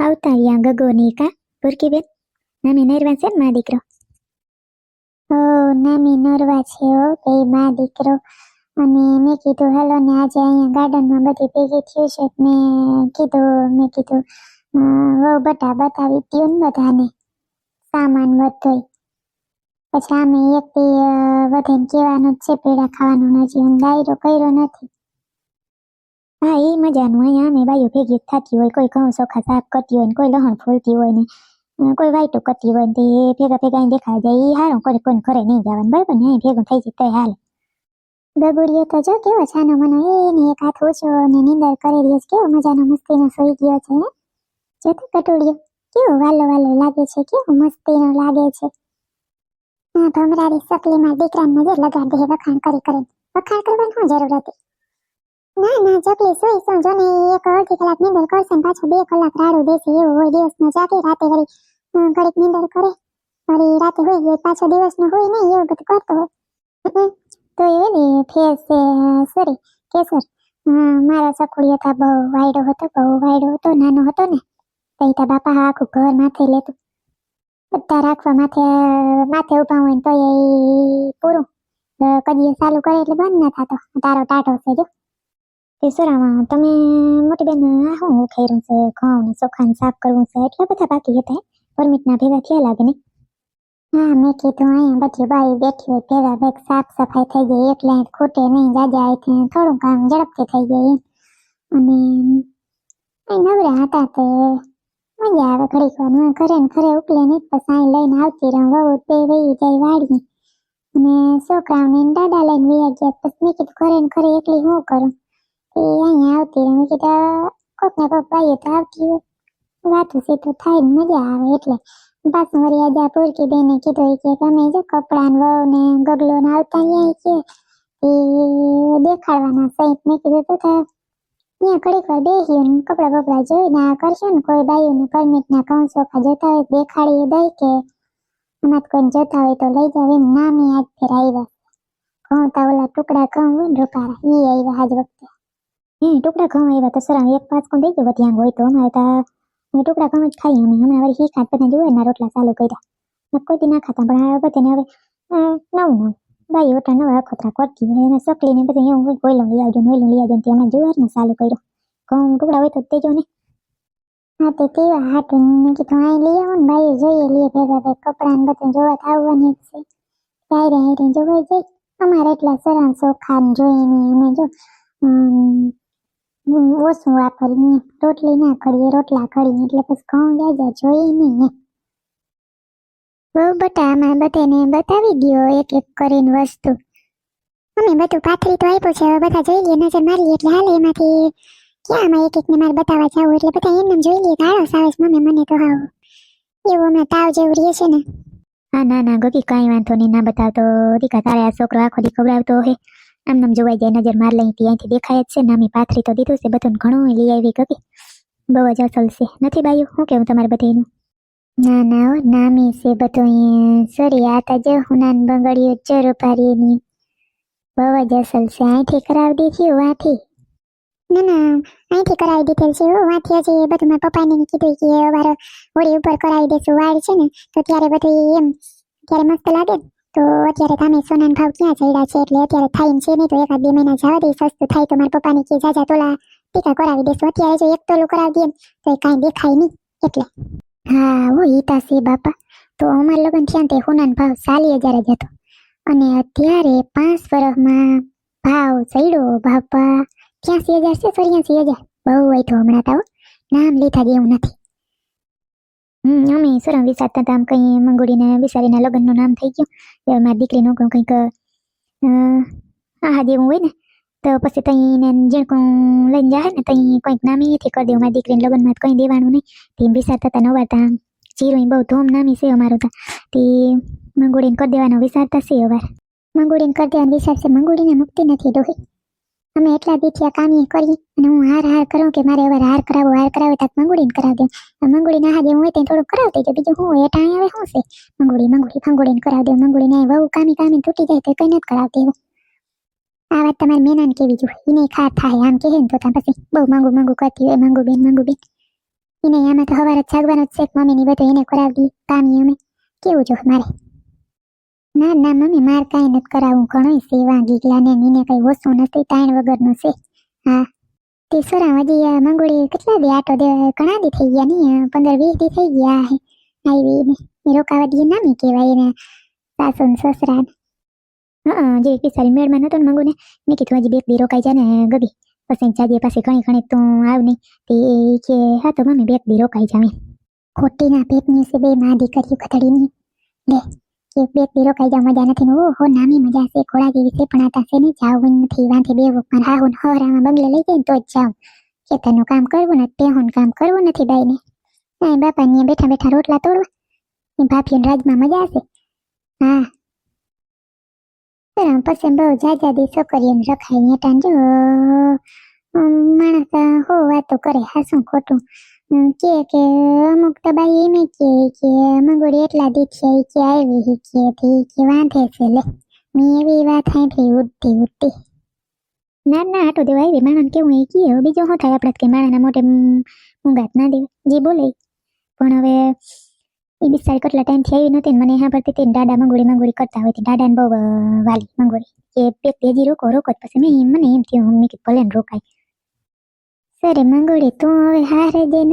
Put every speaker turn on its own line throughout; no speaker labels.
આવતા અહીંયા ગગોની કા? ભૂરકી બેન, નામી નરવા છે ને મા દીકરો? ઓ, નામી નરવા છે ઓ બે મા દીકરો. અને મેં કીધું, હેલો ને આજે અહીંયા ગાર્ડનમાં બધી ભેગી થયું છે. મેં કીધું મેં કીધું વહુ બટા બતાવી ત્યું ને બધાને. સામાન બધોય. પછી આમે એક દી બધાને કહેવાનું જ છે પેડા ખાવાનું નથી હું ડાયરો કર્યો નથી. હા એ મજાનું અહીંયા અમે બાઈઓ ભેગી થતી હોય, કોઈ ઘઉં ચોખા સાફ કરતી હોય ને કોઈ લહણ ફોલતી હોય ને કોઈ વાઈટું કરતી હોય ને અહીં જાય કોઈ કોઈને ઘરે બરાબર ને ભેગું કેવો છાનો એને એક હાથ ઊંચો ને નીંદર કરી રહ્યો છે, કેવો મજાનો મસ્તીનો સોઈ ગયો છે, હે? જો તો કેવો વાલો વાલો લાગે છે, કેવો મસ્તીનો લાગે છે. હા ભમરારી સકલીમાં દીકરાને નજર લગાડી, વખાણ કરી કરીને વખાણ કરવાની શું જરૂર હતી? ના ના ચકલી સુઈ જો ને એક અડધી કલાક નીંદર કરશે ને પાછું બે કલાક રાડું દેશે એવું હોય, દિવસનો જાગે રાતે વળી ઘડીક નીંદર કરે. વળી રાતે હોય ગયો પાછો દિવસનો હોય નહીં, એવું બધું કરતો હોય. તો એ ને ફેસ સોરી કેસર. મારો સકુડિયો તો બહુ વાયડો હતો, બહુ વાયડો હતો, નાનો હતો ને તઈ તા બાપા આખું ઘર માથે લેતું. બધા રાખવા માથે માથે ઊભા હોય તો એ પૂરું. કદી ચાલુ કરે એટલે બંધ ના થતો. તારો ટાટો છે જો. તે સુરામાં તમે મોટી બેન આ શું ખેરું છે, ઘઉં ને ચોખા સાફ કરવું છે, એટલા બધા બાકી હતા પરમિટના ભેગા થયા લાગે ને? હા, મેં કીધું અહીંયા બધી બાઈ બેઠી હોય, ભેગા ભેગ સાફ સફાઈ થઈ ગઈ એટલે ખૂટે નહીં, જાજા આઈથી થોડું કામ ઝડપથી થઈ ગઈ અને અહીં નવરા હતા તે, મજા આવે ઘડીક વાર ઘરે ને ઘરે ઉકલે નહીં તો સાંઈ લઈને આવતી રહું, વહુ તે વહી જાય વાડી અને છોકરાઓને દાદા લઈને વહી ગયા, પછી મેં કીધું ઘરે ને ઘરે એકલી હું કરું? એ અહીંયા આવતી મેં કીધું કોક ને કોક બાઈએ તો આવતી હોય વાતું સીધું થાય ને મજા આવે એટલે પાછું વળી આજે આ પૂરકી બેને કીધું કે તમે જો કપડાં વહુ ને ગગલો ને આવતા અહીંયા એ દેખાડવાના સહિત મેં કીધું તો થાય ત્યાં ઘડીક વાર બેસી ને કપડાં બપડા જોઈને આ કરશું ને કોઈ બાઈઓને પરમિટ ના કહું ચોખા જોતા હોય દેખાડીએ દેખાડી દઈ કે આમાં તો કોઈને જતા હોય તો લઈ જાવ એમ નામી આજ ફેર આવ્યા ઘઉં તા ઓલા ટુકડા ઘઉં હોય ને ઈ આવ્યા આજ વખતે. હે ટુકડા ઘઉં આવ્યા તો સર એક પાંચ કોણ દઈ ગયો ત્યાં હોય તો. અમારે તો ટુકડા ઘઉં જ ખાઈએ અમે. હમણાં વળી શી ખાત બધા જુએ ના રોટલા ચાલુ કર્યા. ને કોઈ ના ખાતા, પણ આ બધાને હવે નવું નવું. બાઈ ઓટા નવા અખતરા કરતી હોય. અને સકલીને બધું એવું હોય કોઈલું લઈ આવજો નોઈલું લઈ આવજો હમણાં જુવાર ને ચાલુ કર્યો. ઘઉં ટુકડા હોય તો દેજો ને. હા, તે કેવા હાટું મેં કીધું અહીં લઈ આવો ને ભાઈ જોઈએ લઈએ ભેગા ભેગ કપડાં બધું જોવા આવવાની છે. ત્યારે હારે જોવાઈ જાય અમારે એટલા સરસ ચોખા ને જોઈને અમે જો ઓછું વાપરીએ, રોટલી ના કરીએ રોટલા કરીએ એટલે પછી ઘઉં જાજા જોઈએ નહીં. બહુ બટા આમાં બધાને બતાવી દ્યો એક એક કરીને વસ્તુ. અમે બધું પાથરી તો આપ્યું છે, હવે બધા જોઈ લઈએ નજર મારી એટલે હાલ એમાંથી ક્યાં આમાં એક એકને મારે બતાવવા જાવ, એટલે બધા એમને જોઈ લઈએ કે આળસ મમ્મી, મને તો હાવ એવું હમણાં તાવ જેવું રહે છે ને. હા, ના ના, ગોપી, કાંઈ વાંધો નહીં, ના બતાવતો દીકા તારે આ છોકરો આખો દી ખવડાવતો હે. આમ નામ જોવાઈ જાય, નજર માર લઈ ત્યાંથી દેખાય જ છે, નામી પાથરી તો દીધું છે, બધું ઘણું લઈ આવી કકી બહુ જ અસલ છે. નથી બાયું? શું કેવું તમારે બધાનું ના ના હો, નામી છે બધું સોરી, આ તા જો હુનાન બંગડીઓ ચરો પારીની. બહુ જ અસલ છે. અહીંથી કરાવી દીધી વાથી. ના ના, અહીંથી કરાવી દીધેલ છે હો, વાથી. હજી બધું મારા પપ્પાને કીધું કે વાર હોળી ઉપર કરાવી દેશું, વાળ છે ને, તો ત્યારે બધું એમ, ત્યારે મસ્ત લાગે. તો અત્યારે તમે સોનાનો ભાવ ક્યાં ચડ્યા છે એટલે અત્યારે થાય છે નહીં તો એકાદ બે મહિના જવા દે, સસ્તું થાય તો મારા પપ્પાને કે જાજા તોલા ટીકા કરાવી દેશું. અત્યારે જો એક તોલું કરાવી ને તો એ કાંઈ દેખાય નહીં. એટલે હા ઓ ઈતા છે બાપા. તો અમારા લગ્ન થયા તે સોનાનો ભાવ ચાલી હજાર જ હતો. અને અત્યારે પાંચ વર્ષમાં ભાવ ચડ્યો બાપા. ક્યાંસી હજાર છે ચોર્યાસી હજાર. બહુ હોય હમણાં તો નામ લીધા જેવું નથી. હમ, અમે સરમ વિચારતા હતા આમ કઈ મંગોડીને વિશાળીના લગ્નનું નામ થઈ ગયું. હવે મારી દીકરીનું કંઈક આહા દેવું હોય ને, તો પછી તઈને જેણકું લઈને જાય ને તઈ કંઈક નામી એથી કરી દેવું. મારી દીકરીને લગ્નમાં કંઈ દેવાનું નહીં. તે વિચારતા હતા નવાતા ચીરોઈ બહુ ધૂમ નામી છે અમારું તો. તે મંગોડીને કરી દેવાનો વિચારતા છે અવાર મંગોડીને કરી દેવાનો વિચાર છે. મંગોડીને મુક્તિ નથી ડોહી અમે એટલા દીઠિયા કામી કરી અને હું હાર હાર કરું કે મારે હવે હાર કરાવો હાર કરાવે તાક મંગુડીને કરાવી દઉં મંગોડી ના હાજે હોય ત્યાં થોડું કરાવી દેજો બીજું હું હોય ટાણે હવે શું છે? મંગુડી મંગુડી, ફંગુડીને કરાવી દઉં મંગોડી ને બહુ કામી કામી તૂટી જાય તો કઈ નથી કરાવતી એવું. આ વાત તમારી મેનાને કેવી જોઈએ એને ખા થાય, આમ કહે ને તો ત્યાં પછી બહુ માંગુ માંગુ કરતી હોય માંગુ બેન માંગુ બેન એને આમાં તો હવારે જાગવાનો જ છે, મમ્મીની બધું એને કરાવી દી કામી અમે. કેવું જો મારે? ના ના, મમ્મી, માર કાંઈ નથી કરાવવું ઘણોય સેવા, ગીગલા ને નીને કઈ ઓછું નથી, તાણ વગરનું છે. હા. તે સોરા હજી મંગોળી કેટલા દી આટો દે ઘણા દી થઈ ગયા નહીં પંદર, વીસ દી થઈ ગયા આવી ને એ રોકાવા દી નામી કહેવાય ને સાસુ ને સસરા હા જે પિસારી મેળમાં નતો ને મંગુ ને મેં કીધું હજી બે દી રોકાઈ જા ને ગગી પછી જાજે પાસે ઘણી ઘણી તું આવ નહીં. તે કે, હા, તો મમ્મી, બે દી રોકાઈ જાવી ખોટીના પેટની છે બે, માં દીકરીઓ ખતડીની લે કે બે એક દી રોકાઈ મજા નથી ઓ હો નામી મજા છે ખોળા જેવી છે પણ આતા છે નહીં જાવ નથી વાંથે બે ઉપર હા હું હરામાં બંગલે લઈ જાય તો જ જાઉં ખેતરનું કામ કરવું ને તેહુન કામ કરવું નથી બાઈને. ના બાપા ને બેઠા બેઠા રોટલા તોડવા. ને ભાભીઓ રાજમાં મજા આવશે હા. બરાબર પછી બહુ જાજા દી છોકરીઓને રખાય ને જો. અમ, માણસ હો વાતો કરે હાસું ખોટું. કે કે અમુક તો બાઈ એમ કે કે મંગોડી એટલા દીઠી કે આવી કે થી કે વાંધે છે લે. મેં એવી વાત સાંભળી ઉડતી ઉડતી. ના ના, આટો દેવા આવી. માણસ કેવું એ કીએ. બીજો શું થાય? આપણે કે માણાના મોટે મૂંગાત ના દેવે જે બોલે પણ હવે એ બિચારી કેટલા ટાઈમથી આવી નથી મને પડતી હતી દાદા મંગોડી મંગોડી કરતા હોય દાદા દાદાને બહુ વાલી મંગોડી કે હજી રોકો રોકો પછી મેં મને એમ થયું મમ્મી કે ભલે રોકાય. સરે મંગોડી, તું હવે હારે દે ન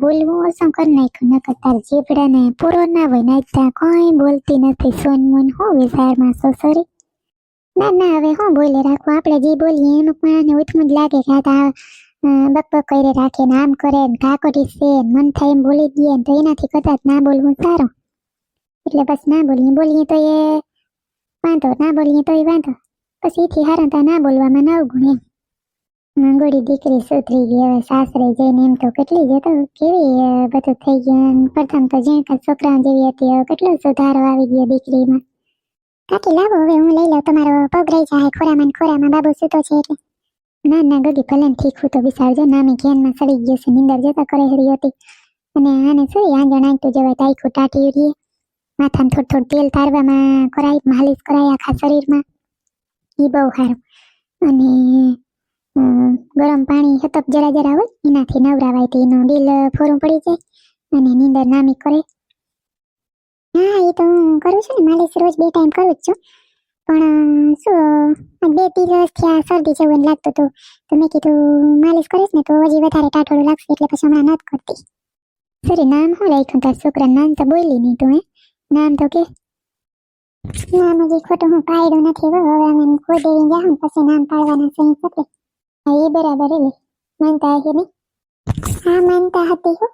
બોલવું ઓછું કરી નાખ્યું નકર તાર જીભડાને પૂરો ના હોય ને ત્યાં કોઈ બોલતી નથી, સોન મોન, હું વિચારમાં સોરી ના ના, હવે હું બોલે રાખવું આપણે જે બોલીએ એનું માણસને ઉઠમું જ લાગે કે આ બકબક કરી રાખે ને આમ કરે ને કાકોટી છે મન થાય એમ બોલી દઈએ તો એનાથી કદાચ ના બોલવું સારું. એટલે બસ ના બોલીએ બોલીએ તો એ વાંધો, ના બોલીએ તો એ વાંધો. પછી એથી હારા ના બોલવામાં ના ગુણ એમ. મંગોડી દીકરી સુધરી ગઈ, હવે સાસરે જઈને એમ તો કેટલી જતો કેવી બધું થઈ ગયું પ્રથમ તો ઝીણકા છોકરા જેવી હતી, હવે કેટલો સુધારો આવી ગયો દીકરીમાં. કાકી, લાવો, હવે હું લઈ લઉં તમારો પગ રહી જાય, ખોરામાં ખોરામાં. બાબુ સૂતો છે એટલે. ના ના, ગગી, ભલે ઠીક તો બિસાડજો નામી ઘેનમાં સડી ગયો છે, નીંદર જતા કરે હરી હતી. અને આને શું આંજણ આંકતું જવાય તાઈખું ટાટી ઉડીએ. માથાને થોડું થોડું તેલ તારવામાં કરાય, માલિશ કરાય આખા શરીરમાં. એ બહુ સારું. અને ગરમ પાણી હતપ જરા જરા હોય, એનાથી નવરાવાય તો એનું દિલ ફોરું પડી જાય અને નીંદર નામી કરે. હા, એ તો હું કરું છું ને માલિશ રોજ બે ટાઈમ કરું જ છું. પણ, શું બે દિવસ થયા શરદી જેવું લાગતું હતું. તો મેં કીધું, માલિશ કરીશ ને, તો હજી વધારે ટાટોળું લાગશે એટલે પછી હમણાં નથી કરતી. સોરી નામ શું રાખ્યું તાર છોકરા નામ તો બોલી નહીં તું, હે? નામ તો કે, નામ હજી ખોટું હું પાડ્યું નથી, હો. હવે અમે ખોદેવી જાઉં પછી નામ પાડવાના સહી શકે હા એ બરાબર એટલે માનતા હશે ને? હા, માનતા હતી હો.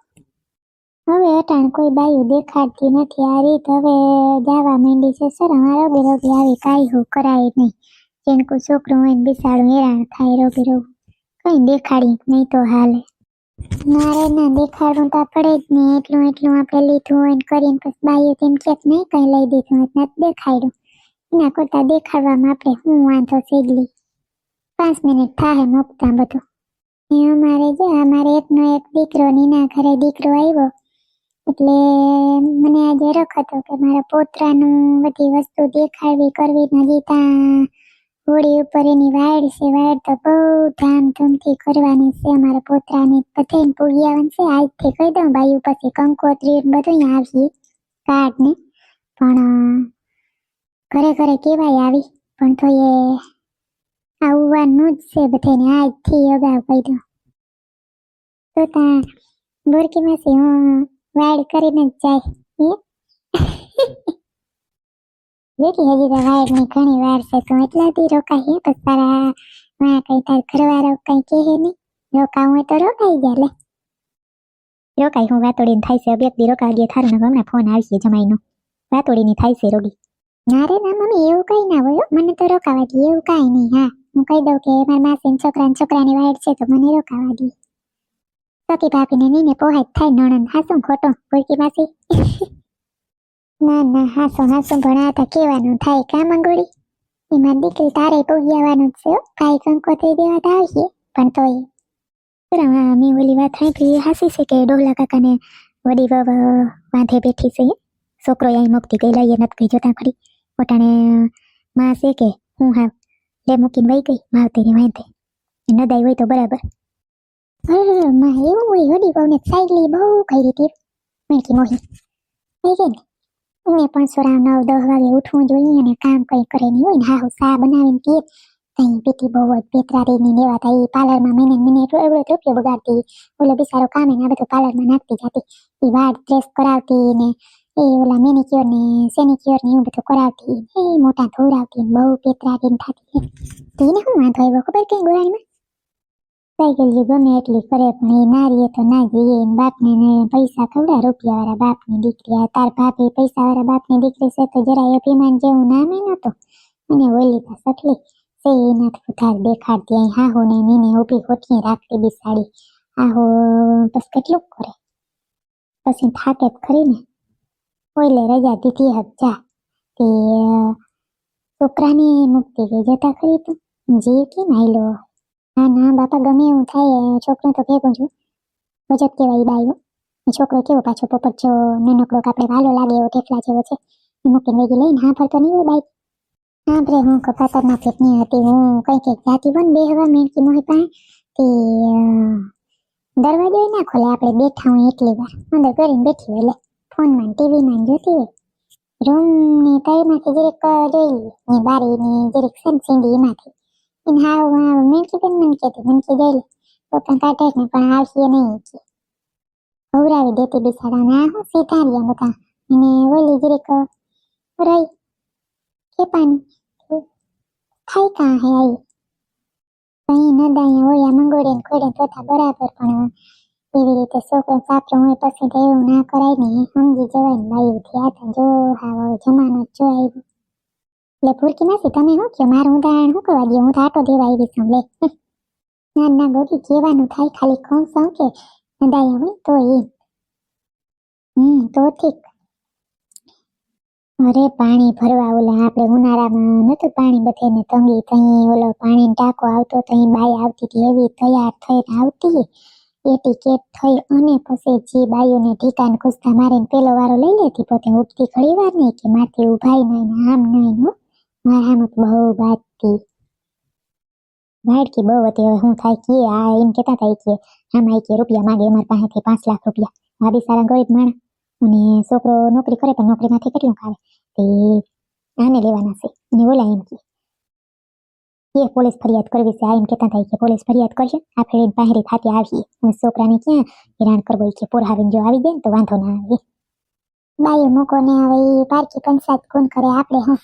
હવે અટાણ કોઈ બાયું દેખાડતી નથી આ રીત. હવે જાવા માંડી છે, સર, અમારો રોગી રોગી આવી કાંઈ હું કરાય નહીં. જેને કોઈ છોકરું હોય ને બિસાડું, હેરાન થાય રોગી રોગ કઈ દેખાડી નહીં તો હાલે. મારે ના દેખાડવું તો પડે જ નહીં. એટલું એટલું આપણે લીધું હોય ને કરીને પછી બાયું તેમ કે નહીં, કંઈ લઈ દીધું હોય નથી દેખાડ્યું. એના કરતા દેખાડવામાં આપણે શું વાંધો સેગલી. પાંચ મિનિટ થાય મૂકતા બધું. એ અમારે જે, અમારે એકનો એક દીકરો નીના ઘરે દીકરો આવ્યો. એટલે મને આજે રખ હતો કે મારા પોતરાનું બધી વસ્તુ દેખાડવી, કરવી નજી ત્યાં હોળી ઉપર એની વાડ છે વાડ તો બહુ ધામધૂમથી કરવાની છે. અમારા પોતરાની બધાને પૂગી આવશે આજથી કહી દઉં ભાઈ પછી કંકોત્રી ને બધું આવીએ કાર્ડ ને પણ ઘરે ઘરે કેવાય આવી. પણ તો એ આવવાનું જ છે બધાને. આજથી અગાઉ કહી દઉં તો તા બોરકી માસી હું કરીને જ જાય. જેથી હજી તો વાડની ઘણી વાર છે, તો એટલાથી રોકાય હે તો તારા માં કઈ તાર ઘરવાળો કઈ કહે નહીં. રોકાવું હોય તો રોકાઈ લે. રોકાય હું વાતોડીને થાય છે દી રોકાઈ ગયા, થારું હમણાં ફોન આવશે જમાઈનો. વાતોડીની થાય છે, રોગી. ના રે, ના, મમ્મી, એવું કઈ ના હોય મને તો રોકાવા દે એવું કઈ નહીં, હા. હું કહી દઉં કે મારા માસી છોકરા છોકરાની વાડ છે તો મને રોકાવા દે. સકી ભાભીને નીને પોહાય થાય નણંદ. હાસું ખોટું, ભૂલકી માસી. ના ના, હાસું હાસું ભણાવતા કેવાનું થાય કા મંગોળી? એમાં દીકરી તારે પોગી આવવાનું જ છે હો. સંકો થઈ દેવા તો આવીએ પણ તોય. મેં ઓલી વાત સાંભળી હાસી છે કે ડોહલા કાકાને વડી બાબા વાંધે બેઠી છે છોકરો અહીં મુક્તિ ગઈ લઈએ નથી જોતા ખરી. પોતાને માં છે કે હું હા લે મૂકીને વહી ગઈ, માવતીની વાંધે. વાંધે નદાઈ હોય તો બરાબર. માં એવું હોય હડી બહુ ને બહુ કરી હતી. મેળકી મોહી થઈ ગઈ ને. એને પણ સોરા નવ દસ વાગે ઉઠવું જોઈએ અને કામ કઈ કરે નહીં હોય ને. હા હું સા બનાવીને પીએ. તઈ પીતી બહુ જ પેતરારીની ને એવા થાય પાર્લરમાં મહિને ને મહિને એટલો એવડો રૂપિયો બગાડતી. ઓલો બિચારો કામે ને આ બધું પાર્લરમાં નાખતી જતી. એ વાળ ડ્રેસ કરાવતી ને એ ઓલા મેનિક્યોર ને સેનિક્યોર ને એવું બધું કરાવતી. એ મોટા ધોરાવતી આવતી, બહુ પેતરારી થતી. તેને શું વાંધો આવ્યો ખબર કઈ ગોરાણીમાં? સાયકલ ગમે એટલી કરે, પણ એ નારીએ તો ના જઈએ. એન બાપને ને પૈસા ખવડા રૂપિયા વાળા બાપની દીકરી. તાર ભાભી પૈસા વાળા બાપની દીકરી છે તો જરાય અભિમાન જેવું નામે નતો અને ઓલી તો સખલી સે એના ઉધાર દેખાડતી. અહીં હાહુ ને નીને ઊભી ખોટી રાખતી બિસાડી. હાહુ, બસ કેટલું કરે. પછી થાકે જ ખરી ને ઓલે રજા દીધી હક જા તે છોકરાને મુક્તિ ગઈ જતા ખરી તું? જી કેમ આયલો ના ના, બાપા, ગમે એવું થાય છોકરો તો ભેગો છું. બજત કેવાય બાયો છોકરો કેવો પાછો પોપટ જો નાનકડો કાપડે વાલો લાગે એવો ઠેકલા જેવો છે. મૂકીને વહી લઈને હા, ફરતો નહીં હોય બાઈક હા પ્રે હું કપાતરના ફેટની હતી, હું કઈ કંઈક જાતી બન બે હવા મેળકી મોહી પાસે. તે દરવાજો ના ખોલે, આપણે બેઠા હું એટલી વાર. અંદર કરીને બેઠી હોય ફોનમાં ટીવીમાં જોતી રૂમની તળીમાંથી જરીક જોઈ લે ની બારીની જરીક સનસીંડી ને એમાંથી. એને હાવ હાવ મેણકી બેન મને કહેતી. મને કે જોઈ લે. પણ કાઢે ને, પણ આવશે નહીં કે ખવડાવી દેતી બિસાડા આ હું સીધા બધા અને ઓલી જરીક રહી કે પાણી? થાય કાં હે આવી કઈ ન દાયા આ મંગોડે ને ખોડે પોતા બરાબર પણ એવી રીતે છોકરો સાચો હોય પછી તો ના કરાય ને સમજી જવાય ને થયા તો જો હા જમાનો જો એટલે ભૂરકી નથી, તમે શું કહો? મારું ઉદાહરણ શું કરવા દે હું તો દેવા આવી સાંભળે ના ના ગોરી કહેવાનું થાય, ખાલી કોણ સંકે, નદાયા હોય તો એ. હમ, તો ઠીક. અરે, પાણી ભરવા ઓલા આપણે ઉનાળામાં નતું પાણી બધાને તંગી તહીં ઓલો પાણીનો ટાંકો આવતો તહીં બાઈ આવતી હતી, એવી તૈયાર થઈને આવતી. એટીકેટ થઈ અને પછી જે બાઈઓને ઠીકાને ખુસતા મારીને પેલો વારો લઈ લેતી પોતે ઉઠતી ઘણી વાર નહીં કે માથે ઉભાઈ નહીં ને આમ નહીં હો. મારા બહુ બાજતી ભાડકી બહુ હતી. હવે હું થાય કે આ એમ કેતા થાય કે આમાં કે રૂપિયા માંગે, અમારી પાસેથી પાંચ લાખ રૂપિયા. બી સારા ગરીબ માણસ. અને છોકરો નોકરી કરે પણ નોકરીમાંથી કેટલું ખાવે તે આને લેવાના છે. અને ઓલા એમ કે એ પોલીસ ફરિયાદ કરવી છે આ એમ કહેતા હતા કે પોલીસ ફરિયાદ કરશે આ ફેરી બાહેરી થાતી આવીએ અને છોકરાને ક્યાં હેરાન કરવો ઈ કે પોરહાવીને જો આવી જાય ને તો વાંધો ના આવે બાઈ મૂકો ને હવે ઈ પારકી પંચાયત કોણ કરે આપણે હા